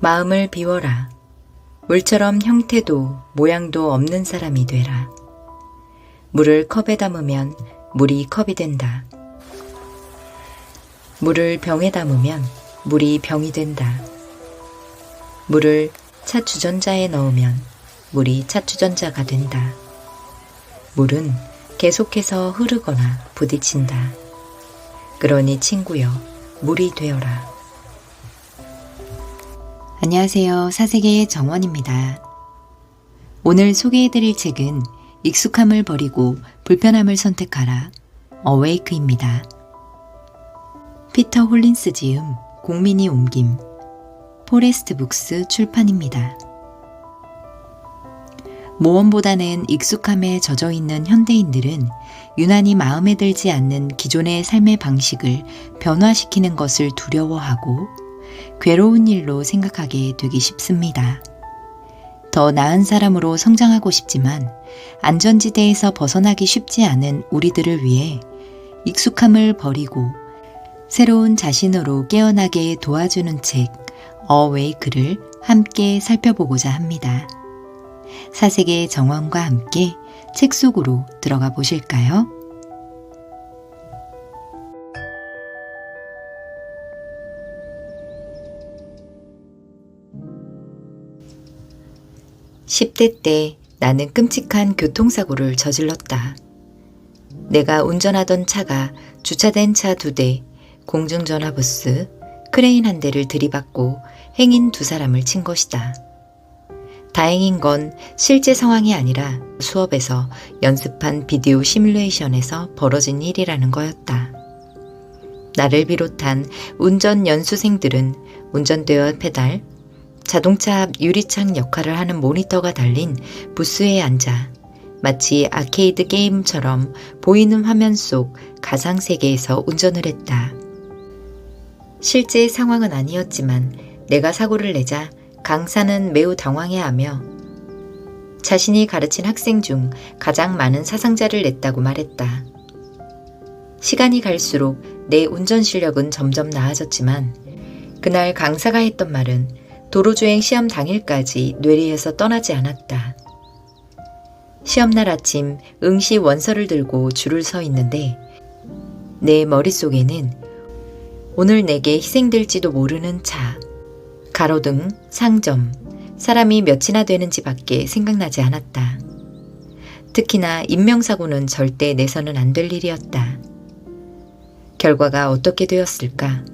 마음을 비워라. 물처럼 형태도 모양도 없는 사람이 되라. 물을 컵에 담으면 물이 컵이 된다. 물을 병에 담으면 물이 병이 된다. 물을 차 주전자에 넣으면 물이 차 주전자가 된다. 물은 계속해서 흐르거나 부딪힌다. 그러니 친구여, 물이 되어라. 안녕하세요. 사세계의 정원입니다. 오늘 소개해드릴 책은 익숙함을 버리고 불편함을 선택하라. 어웨이크입니다. 피터 홀린스 지음, 공민이 옮김, 포레스트 북스 출판입니다. 모험보다는 익숙함에 젖어 있는 현대인들은 유난히 마음에 들지 않는 기존의 삶의 방식을 변화시키는 것을 두려워하고 괴로운 일로 생각하게 되기 쉽습니다. 더 나은 사람으로 성장하고 싶지만 안전지대에서 벗어나기 쉽지 않은 우리들을 위해 익숙함을 버리고 새로운 자신으로 깨어나게 도와주는 책 어웨이크를 함께 살펴보고자 합니다. 사색의 정원과 함께 책 속으로 들어가 보실까요? 10대 때 나는 끔찍한 교통사고를 저질렀다. 내가 운전하던 차가 주차된 차 두 대, 공중전화 부스, 크레인 한 대를 들이받고 행인 두 사람을 친 것이다. 다행인 건 실제 상황이 아니라 수업에서 연습한 비디오 시뮬레이션에서 벌어진 일이라는 거였다. 나를 비롯한 운전 연수생들은 운전대와 페달, 자동차 앞 유리창 역할을 하는 모니터가 달린 부스에 앉아 마치 아케이드 게임처럼 보이는 화면 속 가상 세계에서 운전을 했다. 실제 상황은 아니었지만 내가 사고를 내자 강사는 매우 당황해하며 자신이 가르친 학생 중 가장 많은 사상자를 냈다고 말했다. 시간이 갈수록 내 운전 실력은 점점 나아졌지만 그날 강사가 했던 말은 도로주행 시험 당일까지 뇌리에서 떠나지 않았다. 시험날 아침 응시 원서를 들고 줄을 서 있는데 내 머릿속에는 오늘 내게 희생될지도 모르는 차, 가로등, 상점, 사람이 몇이나 되는지 밖에 생각나지 않았다. 특히나 인명사고는 절대 내서는 안 될 일이었다. 결과가 어떻게 되었을까?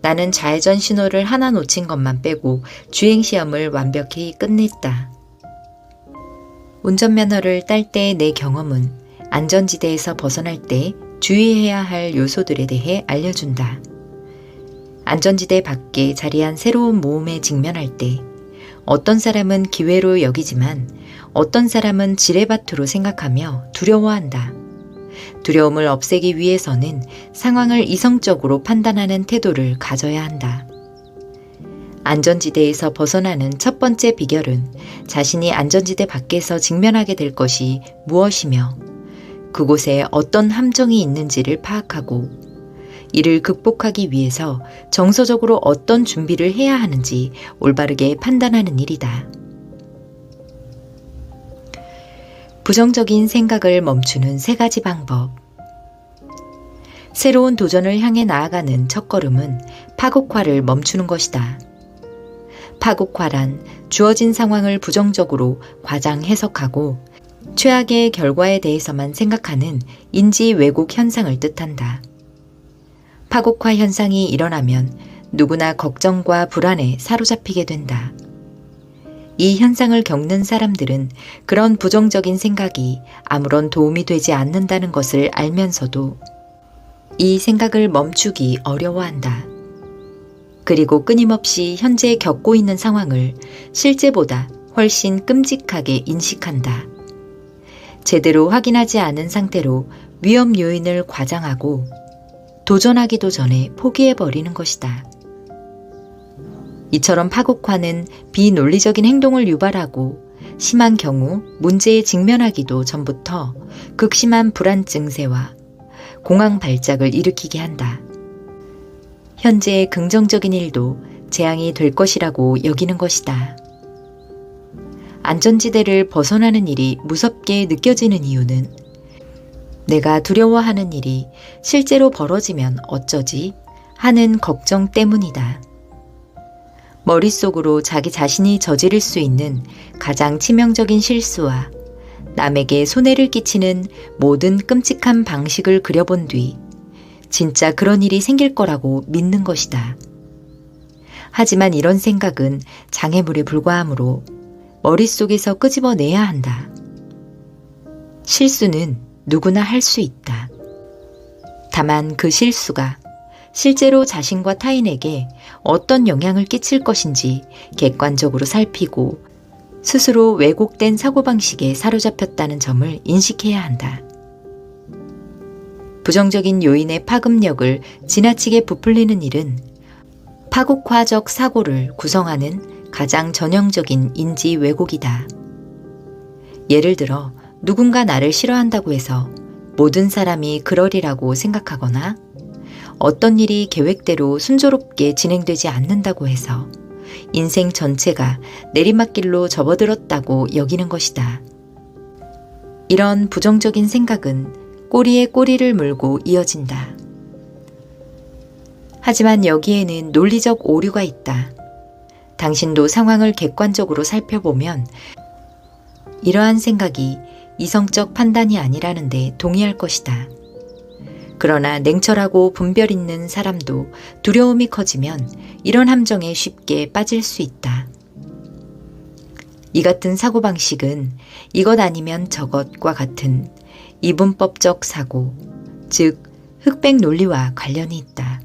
나는 좌회전 신호를 하나 놓친 것만 빼고 주행시험을 완벽히 끝냈다. 운전면허를 딸 때 내 경험은 안전지대에서 벗어날 때 주의해야 할 요소들에 대해 알려준다. 안전지대 밖에 자리한 새로운 모험에 직면할 때 어떤 사람은 기회로 여기지만 어떤 사람은 지뢰밭으로 생각하며 두려워한다. 두려움을 없애기 위해서는 상황을 이성적으로 판단하는 태도를 가져야 한다. 안전지대에서 벗어나는 첫 번째 비결은 자신이 안전지대 밖에서 직면하게 될 것이 무엇이며 그곳에 어떤 함정이 있는지를 파악하고 이를 극복하기 위해서 정서적으로 어떤 준비를 해야 하는지 올바르게 판단하는 일이다. 부정적인 생각을 멈추는 세 가지 방법. 새로운 도전을 향해 나아가는 첫걸음은 파국화를 멈추는 것이다. 파국화란 주어진 상황을 부정적으로 과장 해석하고 최악의 결과에 대해서만 생각하는 인지 왜곡 현상을 뜻한다. 파국화 현상이 일어나면 누구나 걱정과 불안에 사로잡히게 된다. 이 현상을 겪는 사람들은 그런 부정적인 생각이 아무런 도움이 되지 않는다는 것을 알면서도 이 생각을 멈추기 어려워한다. 그리고 끊임없이 현재 겪고 있는 상황을 실제보다 훨씬 끔찍하게 인식한다. 제대로 확인하지 않은 상태로 위험 요인을 과장하고 도전하기도 전에 포기해버리는 것이다. 이처럼 파국화는 비논리적인 행동을 유발하고 심한 경우 문제에 직면하기도 전부터 극심한 불안 증세와 공황 발작을 일으키게 한다. 현재의 긍정적인 일도 재앙이 될 것이라고 여기는 것이다. 안전지대를 벗어나는 일이 무섭게 느껴지는 이유는 내가 두려워하는 일이 실제로 벌어지면 어쩌지 하는 걱정 때문이다. 머릿속으로 자기 자신이 저지를 수 있는 가장 치명적인 실수와 남에게 손해를 끼치는 모든 끔찍한 방식을 그려본 뒤 진짜 그런 일이 생길 거라고 믿는 것이다. 하지만 이런 생각은 장애물에 불과하므로 머릿속에서 끄집어내야 한다. 실수는 누구나 할 수 있다. 다만 그 실수가 실제로 자신과 타인에게 어떤 영향을 끼칠 것인지 객관적으로 살피고 스스로 왜곡된 사고방식에 사로잡혔다는 점을 인식해야 한다. 부정적인 요인의 파급력을 지나치게 부풀리는 일은 파국화적 사고를 구성하는 가장 전형적인 인지 왜곡이다. 예를 들어 누군가 나를 싫어한다고 해서 모든 사람이 그러리라고 생각하거나 어떤 일이 계획대로 순조롭게 진행되지 않는다고 해서 인생 전체가 내리막길로 접어들었다고 여기는 것이다. 이런 부정적인 생각은 꼬리에 꼬리를 물고 이어진다. 하지만 여기에는 논리적 오류가 있다. 당신도 상황을 객관적으로 살펴보면 이러한 생각이 이성적 판단이 아니라는데 동의할 것이다. 그러나 냉철하고 분별 있는 사람도 두려움이 커지면 이런 함정에 쉽게 빠질 수 있다. 이 같은 사고방식은 이것 아니면 저것과 같은 이분법적 사고, 즉, 흑백 논리와 관련이 있다.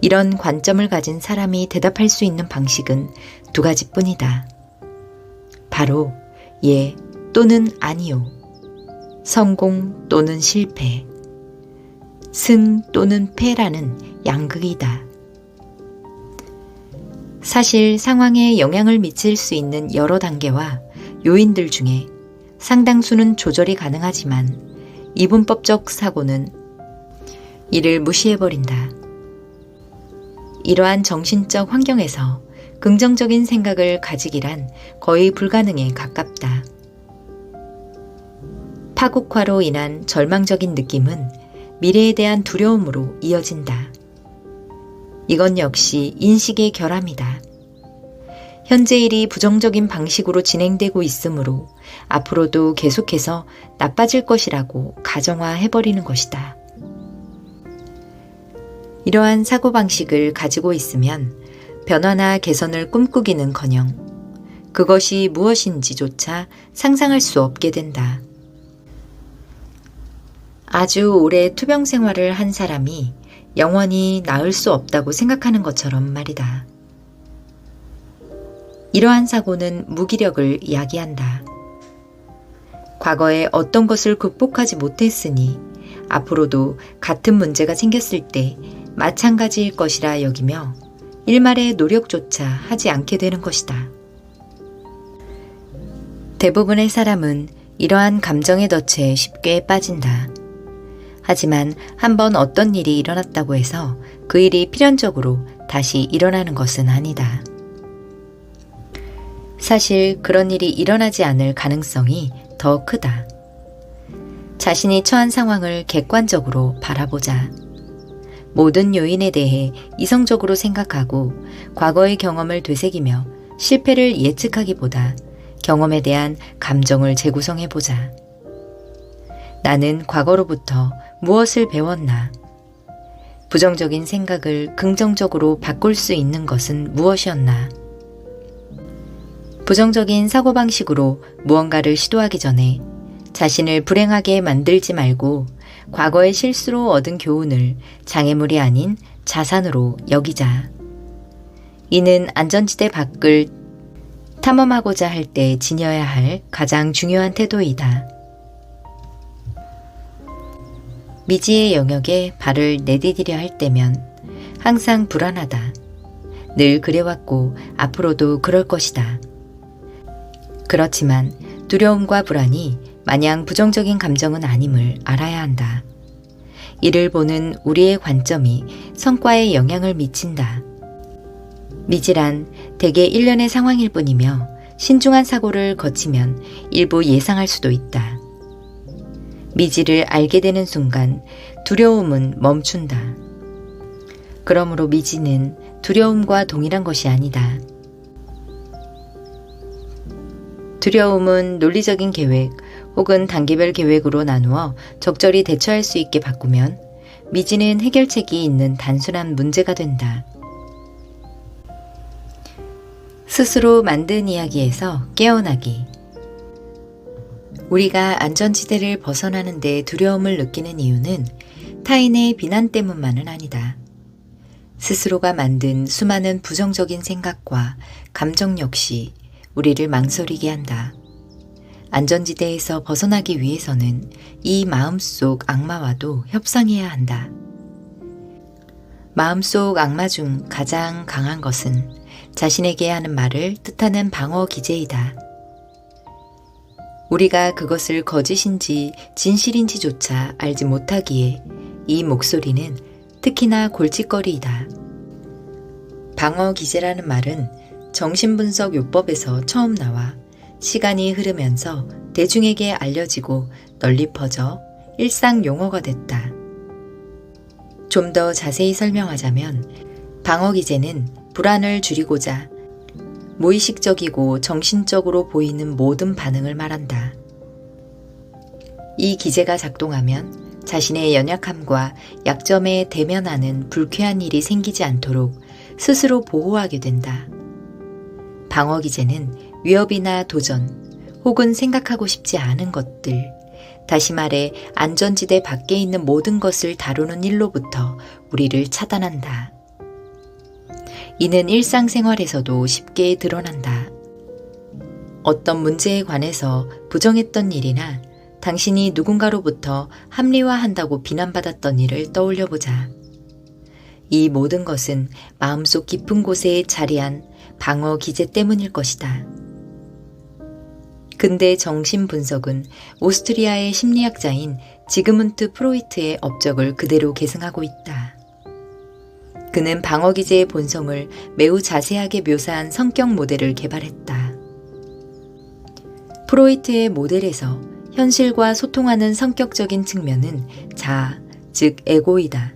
이런 관점을 가진 사람이 대답할 수 있는 방식은 두 가지 뿐이다. 바로 예 또는 아니요. 성공 또는 실패. 승 또는 패라는 양극이다. 사실 상황에 영향을 미칠 수 있는 여러 단계와 요인들 중에 상당수는 조절이 가능하지만 이분법적 사고는 이를 무시해버린다. 이러한 정신적 환경에서 긍정적인 생각을 가지기란 거의 불가능에 가깝다. 파국화로 인한 절망적인 느낌은 미래에 대한 두려움으로 이어진다. 이건 역시 인식의 결함이다. 현재 일이 부정적인 방식으로 진행되고 있으므로 앞으로도 계속해서 나빠질 것이라고 가정화해버리는 것이다. 이러한 사고방식을 가지고 있으면 변화나 개선을 꿈꾸기는 커녕 그것이 무엇인지조차 상상할 수 없게 된다. 아주 오래 투병 생활을 한 사람이 영원히 나을 수 없다고 생각하는 것처럼 말이다. 이러한 사고는 무기력을 이야기한다. 과거에 어떤 것을 극복하지 못했으니 앞으로도 같은 문제가 생겼을 때 마찬가지일 것이라 여기며 일말의 노력조차 하지 않게 되는 것이다. 대부분의 사람은 이러한 감정의 덫에 쉽게 빠진다. 하지만 한번 어떤 일이 일어났다고 해서 그 일이 필연적으로 다시 일어나는 것은 아니다. 사실 그런 일이 일어나지 않을 가능성이 더 크다. 자신이 처한 상황을 객관적으로 바라보자. 모든 요인에 대해 이성적으로 생각하고 과거의 경험을 되새기며 실패를 예측하기보다 경험에 대한 감정을 재구성해보자. 나는 과거로부터 무엇을 배웠나? 부정적인 생각을 긍정적으로 바꿀 수 있는 것은 무엇이었나? 부정적인 사고방식으로 무언가를 시도하기 전에 자신을 불행하게 만들지 말고 과거의 실수로 얻은 교훈을 장애물이 아닌 자산으로 여기자. 이는 안전지대 밖을 탐험하고자 할 때 지녀야 할 가장 중요한 태도이다. 미지의 영역에 발을 내디디려 할 때면 항상 불안하다. 늘 그래왔고 앞으로도 그럴 것이다. 그렇지만 두려움과 불안이 마냥 부정적인 감정은 아님을 알아야 한다. 이를 보는 우리의 관점이 성과에 영향을 미친다. 미지란 대개 1년의 상황일 뿐이며 신중한 사고를 거치면 일부 예상할 수도 있다. 미지를 알게 되는 순간 두려움은 멈춘다. 그러므로 미지는 두려움과 동일한 것이 아니다. 두려움은 논리적인 계획 혹은 단계별 계획으로 나누어 적절히 대처할 수 있게 바꾸면 미지는 해결책이 있는 단순한 문제가 된다. 스스로 만든 이야기에서 깨어나기. 우리가 안전지대를 벗어나는 데 두려움을 느끼는 이유는 타인의 비난 때문만은 아니다. 스스로가 만든 수많은 부정적인 생각과 감정 역시 우리를 망설이게 한다. 안전지대에서 벗어나기 위해서는 이 마음속 악마와도 협상해야 한다. 마음속 악마 중 가장 강한 것은 자신에게 하는 말을 뜻하는 방어 기제이다. 우리가 그것을 거짓인지 진실인지조차 알지 못하기에 이 목소리는 특히나 골칫거리이다. 방어 기제라는 말은 정신분석 요법에서 처음 나와 시간이 흐르면서 대중에게 알려지고 널리 퍼져 일상 용어가 됐다. 좀 더 자세히 설명하자면 방어 기제는 불안을 줄이고자 무의식적이고 정신적으로 보이는 모든 반응을 말한다. 이 기제가 작동하면 자신의 연약함과 약점에 대면하는 불쾌한 일이 생기지 않도록 스스로 보호하게 된다. 방어 기제는 위협이나 도전 혹은 생각하고 싶지 않은 것들, 다시 말해 안전지대 밖에 있는 모든 것을 다루는 일로부터 우리를 차단한다. 이는 일상생활에서도 쉽게 드러난다. 어떤 문제에 관해서 부정했던 일이나 당신이 누군가로부터 합리화한다고 비난받았던 일을 떠올려 보자. 이 모든 것은 마음속 깊은 곳에 자리한 방어 기제 때문일 것이다. 근대 정신 분석은 오스트리아의 심리학자인 지그문트 프로이트의 업적을 그대로 계승하고 있다. 그는 방어 기제의 본성을 매우 자세하게 묘사한 성격 모델을 개발했다. 프로이트의 모델에서 현실과 소통하는 성격적인 측면은 자, 즉 에고이다.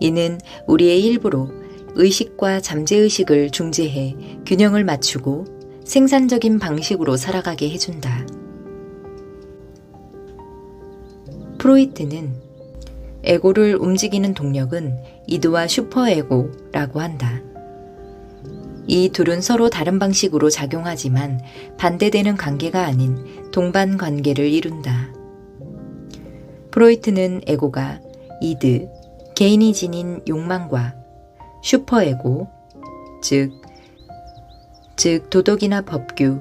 이는 우리의 일부로 의식과 잠재의식을 중재해 균형을 맞추고 생산적인 방식으로 살아가게 해준다. 프로이트는 에고를 움직이는 동력은 이드와 슈퍼에고라고 한다. 이 둘은 서로 다른 방식으로 작용하지만 반대되는 관계가 아닌 동반 관계를 이룬다. 프로이트는 에고가 이드, 개인이 지닌 욕망과 슈퍼에고, 즉, 즉 도덕이나 법규,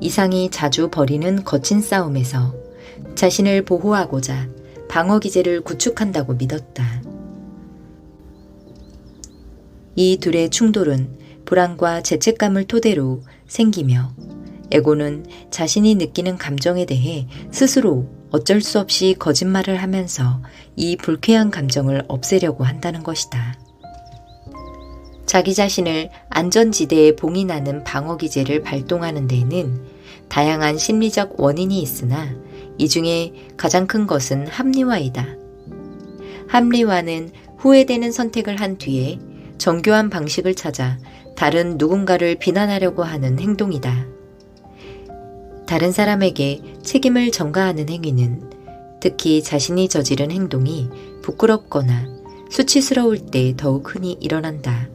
이상이 자주 벌이는 거친 싸움에서 자신을 보호하고자 방어 기제를 구축한다고 믿었다. 이 둘의 충돌은 불안과 죄책감을 토대로 생기며 에고는 자신이 느끼는 감정에 대해 스스로 어쩔 수 없이 거짓말을 하면서 이 불쾌한 감정을 없애려고 한다는 것이다. 자기 자신을 안전지대에 봉인하는 방어기제를 발동하는 데에는 다양한 심리적 원인이 있으나 이 중에 가장 큰 것은 합리화이다. 합리화는 후회되는 선택을 한 뒤에 정교한 방식을 찾아 다른 누군가를 비난하려고 하는 행동이다. 다른 사람에게 책임을 전가하는 행위는 특히 자신이 저지른 행동이 부끄럽거나 수치스러울 때 더욱 흔히 일어난다.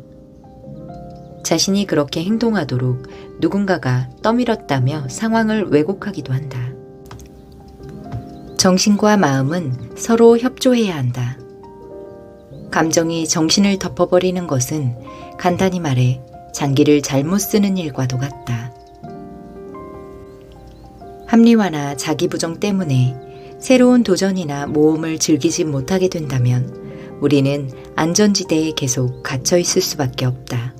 자신이 그렇게 행동하도록 누군가가 떠밀었다며 상황을 왜곡하기도 한다. 정신과 마음은 서로 협조해야 한다. 감정이 정신을 덮어버리는 것은 간단히 말해 장기를 잘못 쓰는 일과도 같다. 합리화나 자기 부정 때문에 새로운 도전이나 모험을 즐기지 못하게 된다면 우리는 안전지대에 계속 갇혀 있을 수밖에 없다.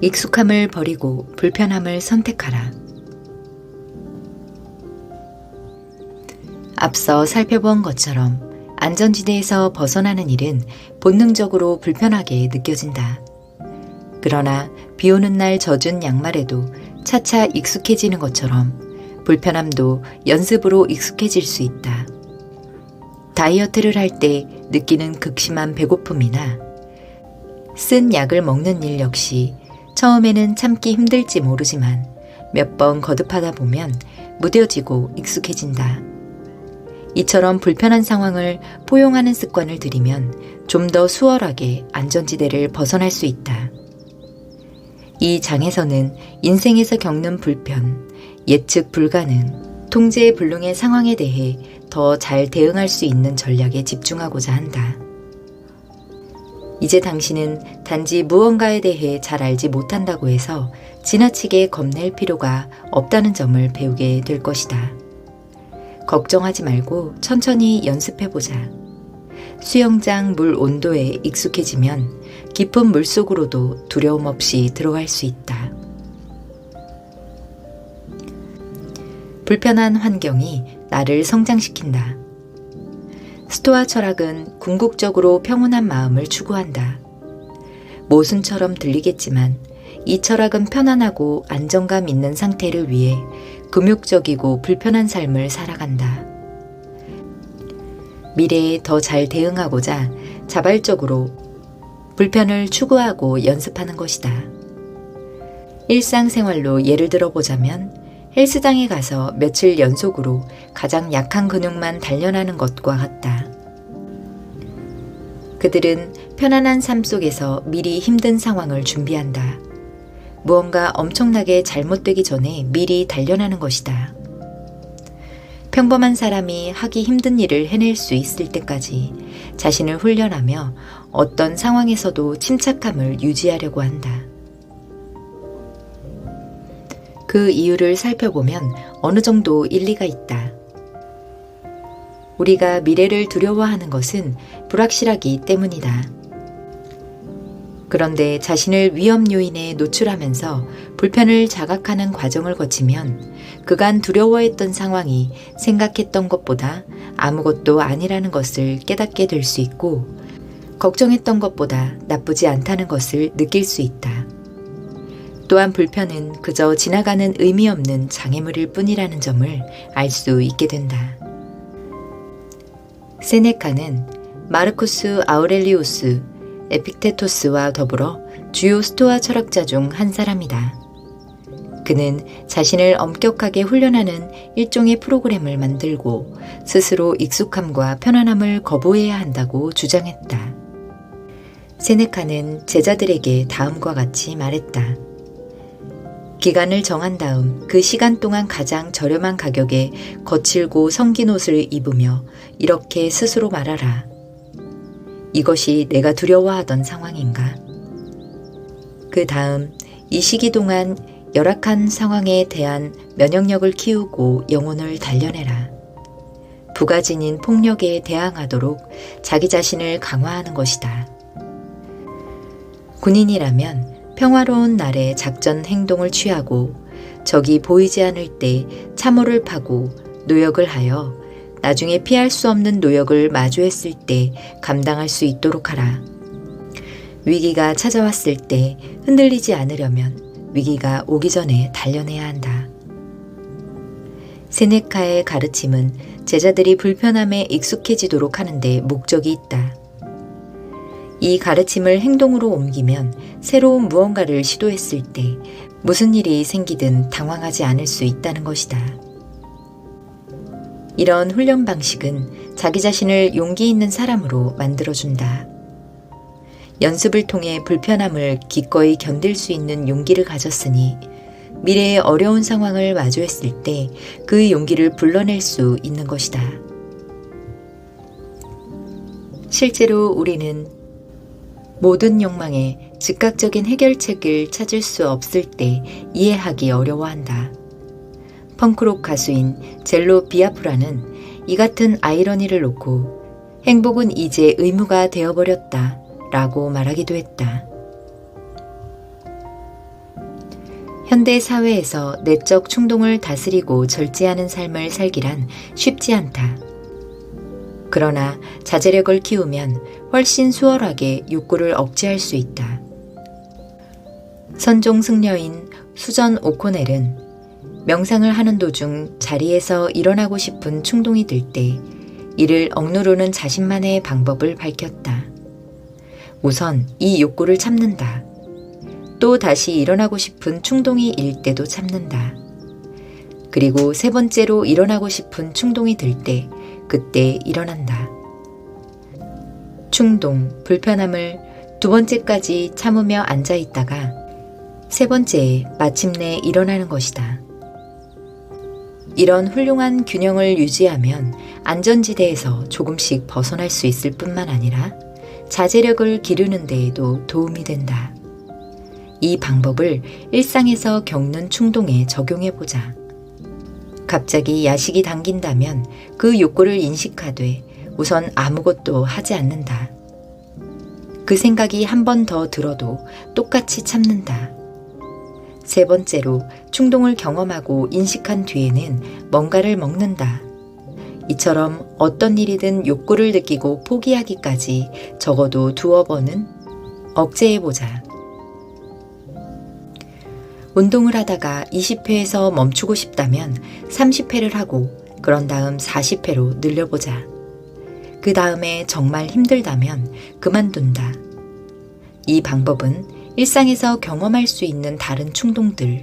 익숙함을 버리고 불편함을 선택하라. 앞서 살펴본 것처럼 안전지대에서 벗어나는 일은 본능적으로 불편하게 느껴진다. 그러나 비 오는 날 젖은 양말에도 차차 익숙해지는 것처럼 불편함도 연습으로 익숙해질 수 있다. 다이어트를 할 때 느끼는 극심한 배고픔이나 쓴 약을 먹는 일 역시 처음에는 참기 힘들지 모르지만 몇 번 거듭하다 보면 무뎌지고 익숙해진다. 이처럼 불편한 상황을 포용하는 습관을 들이면 좀 더 수월하게 안전지대를 벗어날 수 있다. 이 장에서는 인생에서 겪는 불편, 예측 불가능, 통제 불능의 상황에 대해 더 잘 대응할 수 있는 전략에 집중하고자 한다. 이제 당신은 단지 무언가에 대해 잘 알지 못한다고 해서 지나치게 겁낼 필요가 없다는 점을 배우게 될 것이다. 걱정하지 말고 천천히 연습해보자. 수영장 물 온도에 익숙해지면 깊은 물 속으로도 두려움 없이 들어갈 수 있다. 불편한 환경이 나를 성장시킨다. 스토아 철학은 궁극적으로 평온한 마음을 추구한다. 모순처럼 들리겠지만 이 철학은 편안하고 안정감 있는 상태를 위해 금욕적이고 불편한 삶을 살아간다. 미래에 더 잘 대응하고자 자발적으로 불편을 추구하고 연습하는 것이다. 일상생활로 예를 들어보자면 헬스장에 가서 며칠 연속으로 가장 약한 근육만 단련하는 것과 같다. 그들은 편안한 삶 속에서 미리 힘든 상황을 준비한다. 무언가 엄청나게 잘못되기 전에 미리 단련하는 것이다. 평범한 사람이 하기 힘든 일을 해낼 수 있을 때까지 자신을 훈련하며 어떤 상황에서도 침착함을 유지하려고 한다. 그 이유를 살펴보면 어느 정도 일리가 있다. 우리가 미래를 두려워하는 것은 불확실하기 때문이다. 그런데 자신을 위험 요인에 노출하면서 불편을 자각하는 과정을 거치면 그간 두려워했던 상황이 생각했던 것보다 아무것도 아니라는 것을 깨닫게 될 수 있고 걱정했던 것보다 나쁘지 않다는 것을 느낄 수 있다. 또한 불편은 그저 지나가는 의미 없는 장애물일 뿐이라는 점을 알 수 있게 된다. 세네카는 마르쿠스 아우렐리우스 에픽테토스와 더불어 주요 스토아 철학자 중 한 사람이다. 그는 자신을 엄격하게 훈련하는 일종의 프로그램을 만들고 스스로 익숙함과 편안함을 거부해야 한다고 주장했다. 세네카는 제자들에게 다음과 같이 말했다. 기간을 정한 다음 그 시간 동안 가장 저렴한 가격에 거칠고 성긴 옷을 입으며 이렇게 스스로 말하라. 이것이 내가 두려워하던 상황인가? 그 다음 이 시기 동안 열악한 상황에 대한 면역력을 키우고 영혼을 단련해라. 부가진인 폭력에 대항하도록 자기 자신을 강화하는 것이다. 군인이라면 평화로운 날에 작전 행동을 취하고 적이 보이지 않을 때 참호를 파고 노역을 하여 나중에 피할 수 없는 노역을 마주했을 때 감당할 수 있도록 하라. 위기가 찾아왔을 때 흔들리지 않으려면 위기가 오기 전에 단련해야 한다. 세네카의 가르침은 제자들이 불편함에 익숙해지도록 하는데 목적이 있다. 이 가르침을 행동으로 옮기면 새로운 무언가를 시도했을 때 무슨 일이 생기든 당황하지 않을 수 있다는 것이다. 이런 훈련 방식은 자기 자신을 용기 있는 사람으로 만들어준다. 연습을 통해 불편함을 기꺼이 견딜 수 있는 용기를 가졌으니 미래의 어려운 상황을 마주했을 때 그 용기를 불러낼 수 있는 것이다. 실제로 우리는 모든 욕망에 즉각적인 해결책을 찾을 수 없을 때 이해하기 어려워한다. 펑크록 가수인 젤로 비아프라는 이 같은 아이러니를 놓고 행복은 이제 의무가 되어버렸다 라고 말하기도 했다. 현대 사회에서 내적 충동을 다스리고 절제하는 삶을 살기란 쉽지 않다. 그러나 자제력을 키우면 훨씬 수월하게 욕구를 억제할 수 있다. 선종 승려인 수전 오코넬은 명상을 하는 도중 자리에서 일어나고 싶은 충동이 들 때 이를 억누르는 자신만의 방법을 밝혔다. 우선 이 욕구를 참는다. 또 다시 일어나고 싶은 충동이 일 때도 참는다. 그리고 세 번째로 일어나고 싶은 충동이 들 때 그때 일어난다. 충동, 불편함을 두 번째까지 참으며 앉아 있다가 세 번째에 마침내 일어나는 것이다. 이런 훌륭한 균형을 유지하면 안전지대에서 조금씩 벗어날 수 있을 뿐만 아니라 자제력을 기르는 데에도 도움이 된다. 이 방법을 일상에서 겪는 충동에 적용해 보자. 갑자기 야식이 당긴다면 그 욕구를 인식하되 우선 아무것도 하지 않는다. 그 생각이 한 번 더 들어도 똑같이 참는다. 세 번째로 충동을 경험하고 인식한 뒤에는 뭔가를 먹는다. 이처럼 어떤 일이든 욕구를 느끼고 포기하기까지 적어도 두어 번은 억제해보자. 운동을 하다가 20회에서 멈추고 싶다면 30회를 하고 그런 다음 40회로 늘려보자. 그 다음에 정말 힘들다면 그만둔다. 이 방법은 일상에서 경험할 수 있는 다른 충동들,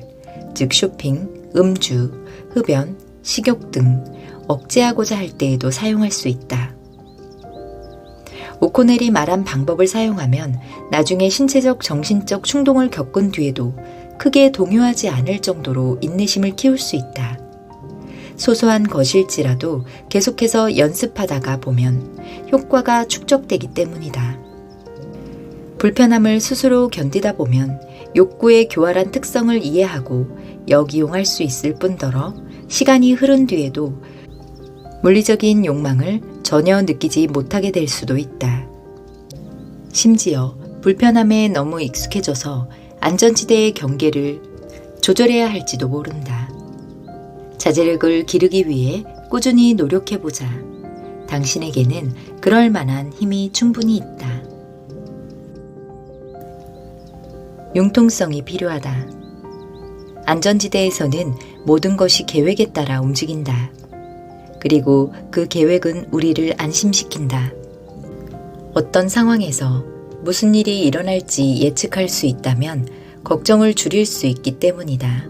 즉 쇼핑, 음주, 흡연, 식욕 등 억제하고자 할 때에도 사용할 수 있다. 오코넬이 말한 방법을 사용하면 나중에 신체적, 정신적 충동을 겪은 뒤에도 크게 동요하지 않을 정도로 인내심을 키울 수 있다. 소소한 것일지라도 계속해서 연습하다가 보면 효과가 축적되기 때문이다. 불편함을 스스로 견디다 보면 욕구의 교활한 특성을 이해하고 역이용할 수 있을 뿐더러 시간이 흐른 뒤에도 물리적인 욕망을 전혀 느끼지 못하게 될 수도 있다. 심지어 불편함에 너무 익숙해져서 안전지대의 경계를 조절해야 할지도 모른다. 자제력을 기르기 위해 꾸준히 노력해보자. 당신에게는 그럴 만한 힘이 충분히 있다. 융통성이 필요하다. 안전지대에서는 모든 것이 계획에 따라 움직인다. 그리고 그 계획은 우리를 안심시킨다. 어떤 상황에서 무슨 일이 일어날지 예측할 수 있다면 걱정을 줄일 수 있기 때문이다.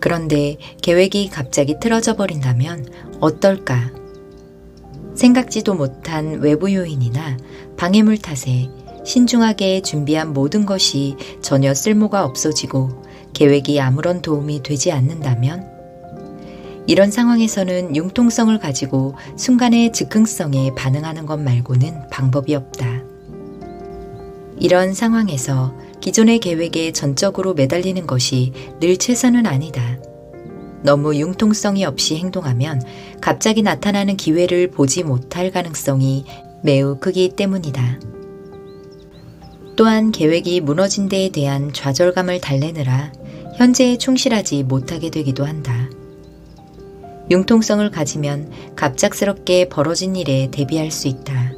그런데 계획이 갑자기 틀어져 버린다면 어떨까? 생각지도 못한 외부 요인이나 방해물 탓에 신중하게 준비한 모든 것이 전혀 쓸모가 없어지고 계획이 아무런 도움이 되지 않는다면 이런 상황에서는 융통성을 가지고 순간의 즉흥성에 반응하는 것 말고는 방법이 없다. 이런 상황에서 기존의 계획에 전적으로 매달리는 것이 늘 최선은 아니다. 너무 융통성이 없이 행동하면 갑자기 나타나는 기회를 보지 못할 가능성이 매우 크기 때문이다. 또한 계획이 무너진 데에 대한 좌절감을 달래느라 현재에 충실하지 못하게 되기도 한다. 융통성을 가지면 갑작스럽게 벌어진 일에 대비할 수 있다.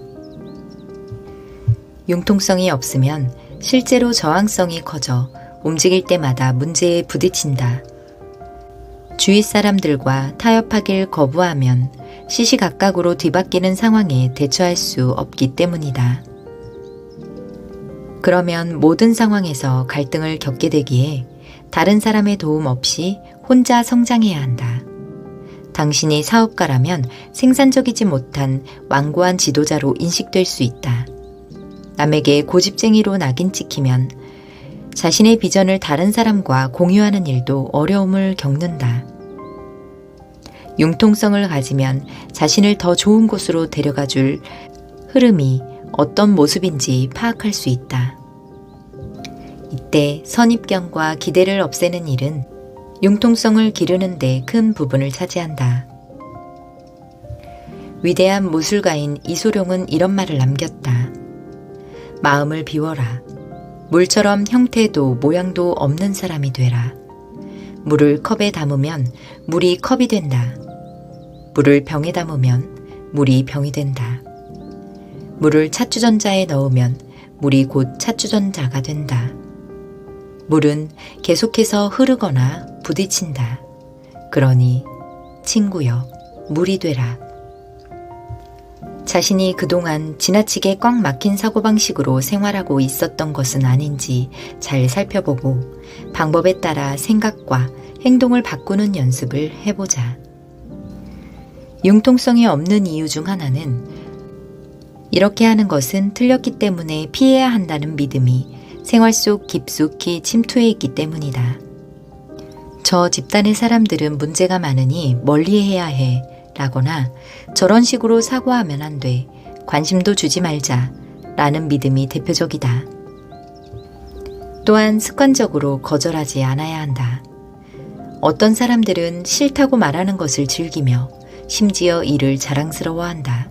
융통성이 없으면 실제로 저항성이 커져 움직일 때마다 문제에 부딪힌다. 주위 사람들과 타협하길 거부하면 시시각각으로 뒤바뀌는 상황에 대처할 수 없기 때문이다. 그러면 모든 상황에서 갈등을 겪게 되기에 다른 사람의 도움 없이 혼자 성장해야 한다. 당신이 사업가라면 생산적이지 못한 완고한 지도자로 인식될 수 있다. 남에게 고집쟁이로 낙인 찍히면 자신의 비전을 다른 사람과 공유하는 일도 어려움을 겪는다. 융통성을 가지면 자신을 더 좋은 곳으로 데려가 줄 흐름이 어떤 모습인지 파악할 수 있다. 이때 선입견과 기대를 없애는 일은 융통성을 기르는데 큰 부분을 차지한다. 위대한 무술가인 이소룡은 이런 말을 남겼다. 마음을 비워라. 물처럼 형태도 모양도 없는 사람이 되라. 물을 컵에 담으면 물이 컵이 된다. 물을 병에 담으면 물이 병이 된다. 물을 차주전자에 넣으면 물이 곧 차주전자가 된다. 물은 계속해서 흐르거나 부딪힌다. 그러니 친구여, 물이 되라. 자신이 그동안 지나치게 꽉 막힌 사고방식으로 생활하고 있었던 것은 아닌지 잘 살펴보고 방법에 따라 생각과 행동을 바꾸는 연습을 해보자. 융통성이 없는 이유 중 하나는 이렇게 하는 것은 틀렸기 때문에 피해야 한다는 믿음이 생활 속 깊숙이 침투해 있기 때문이다. 저 집단의 사람들은 문제가 많으니 멀리 해야 해 라거나 저런 식으로 사고하면 안 돼. 관심도 주지 말자. 라는 믿음이 대표적이다. 또한 습관적으로 거절하지 않아야 한다. 어떤 사람들은 싫다고 말하는 것을 즐기며 심지어 이를 자랑스러워한다.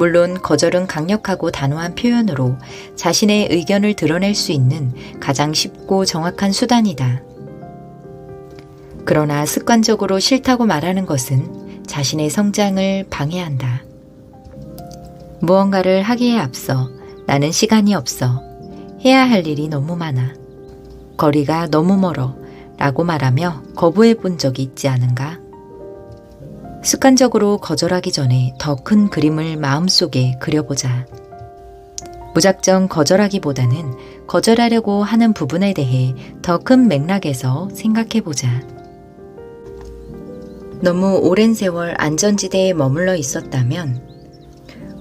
물론 거절은 강력하고 단호한 표현으로 자신의 의견을 드러낼 수 있는 가장 쉽고 정확한 수단이다. 그러나 습관적으로 싫다고 말하는 것은 자신의 성장을 방해한다. 무언가를 하기에 앞서 나는 시간이 없어. 해야 할 일이 너무 많아. 거리가 너무 멀어. 라고 말하며 거부해 본 적이 있지 않은가? 습관적으로 거절하기 전에 더 큰 그림을 마음속에 그려보자. 무작정 거절하기보다는 거절하려고 하는 부분에 대해 더 큰 맥락에서 생각해보자. 너무 오랜 세월 안전지대에 머물러 있었다면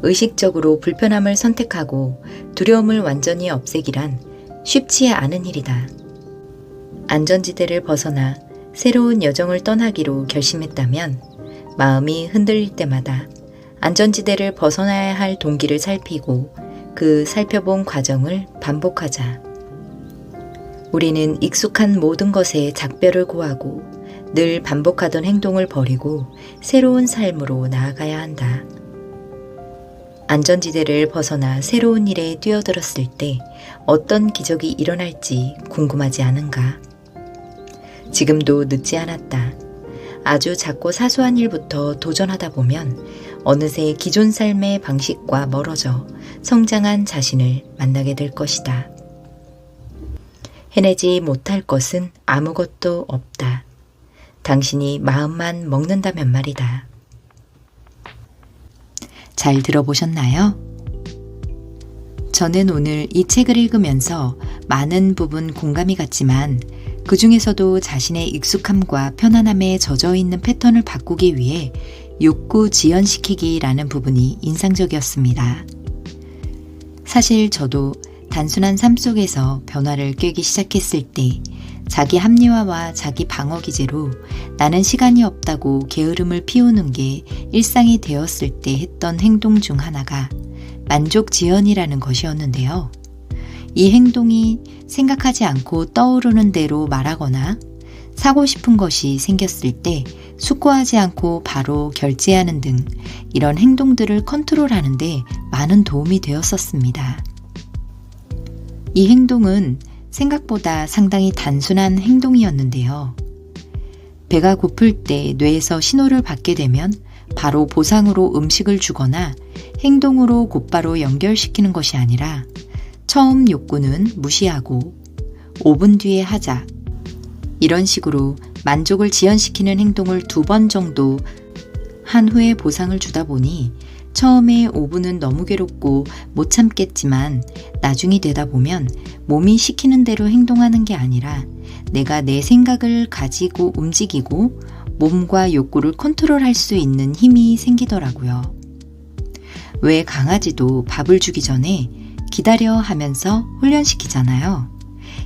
의식적으로 불편함을 선택하고 두려움을 완전히 없애기란 쉽지 않은 일이다. 안전지대를 벗어나 새로운 여정을 떠나기로 결심했다면 마음이 흔들릴 때마다 안전지대를 벗어나야 할 동기를 살피고 그 살펴본 과정을 반복하자. 우리는 익숙한 모든 것에 작별을 고하고 늘 반복하던 행동을 버리고 새로운 삶으로 나아가야 한다. 안전지대를 벗어나 새로운 일에 뛰어들었을 때 어떤 기적이 일어날지 궁금하지 않은가? 지금도 늦지 않았다. 아주 작고 사소한 일부터 도전하다 보면 어느새 기존 삶의 방식과 멀어져 성장한 자신을 만나게 될 것이다. 해내지 못할 것은 아무것도 없다. 당신이 마음만 먹는다면 말이다. 잘 들어보셨나요? 저는 오늘 이 책을 읽으면서 많은 부분 공감이 갔지만 그 중에서도 자신의 익숙함과 편안함에 젖어 있는 패턴을 바꾸기 위해 욕구 지연시키기라는 부분이 인상적이었습니다. 사실 저도 단순한 삶 속에서 변화를 꾀기 시작했을 때 자기 합리화와 자기 방어 기제로 나는 시간이 없다고 게으름을 피우는 게 일상이 되었을 때 했던 행동 중 하나가 만족 지연이라는 것이었는데요. 이 행동이 생각하지 않고 떠오르는 대로 말하거나 사고 싶은 것이 생겼을 때 숙고하지 않고 바로 결제하는 등 이런 행동들을 컨트롤하는데 많은 도움이 되었었습니다. 이 행동은 생각보다 상당히 단순한 행동이었는데요. 배가 고플 때 뇌에서 신호를 받게 되면 바로 보상으로 음식을 주거나 행동으로 곧바로 연결시키는 것이 아니라 처음 욕구는 무시하고 5분 뒤에 하자. 이런 식으로 만족을 지연시키는 행동을 두 번 정도 한 후에 보상을 주다 보니 처음에 5분은 너무 괴롭고 못 참겠지만 나중이 되다 보면 몸이 시키는 대로 행동하는 게 아니라 내가 내 생각을 가지고 움직이고 몸과 욕구를 컨트롤할 수 있는 힘이 생기더라고요. 왜 강아지도 밥을 주기 전에 기다려 하면서 훈련시키잖아요.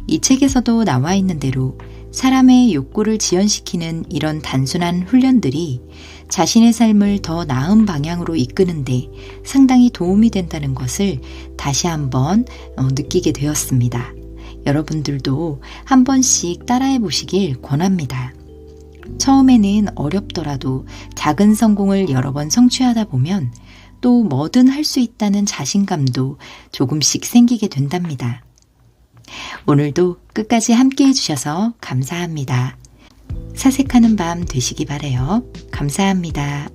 이 책에서도 나와 있는 대로 사람의 욕구를 지연시키는 이런 단순한 훈련들이 자신의 삶을 더 나은 방향으로 이끄는데 상당히 도움이 된다는 것을 다시 한번 어, 느끼게 되었습니다. 여러분들도 한 번씩 따라해 보시길 권합니다. 처음에는 어렵더라도 작은 성공을 여러 번 성취하다 보면 또 뭐든 할 수 있다는 자신감도 조금씩 생기게 된답니다. 오늘도 끝까지 함께 해주셔서 감사합니다. 사색하는 밤 되시기 바래요. 감사합니다.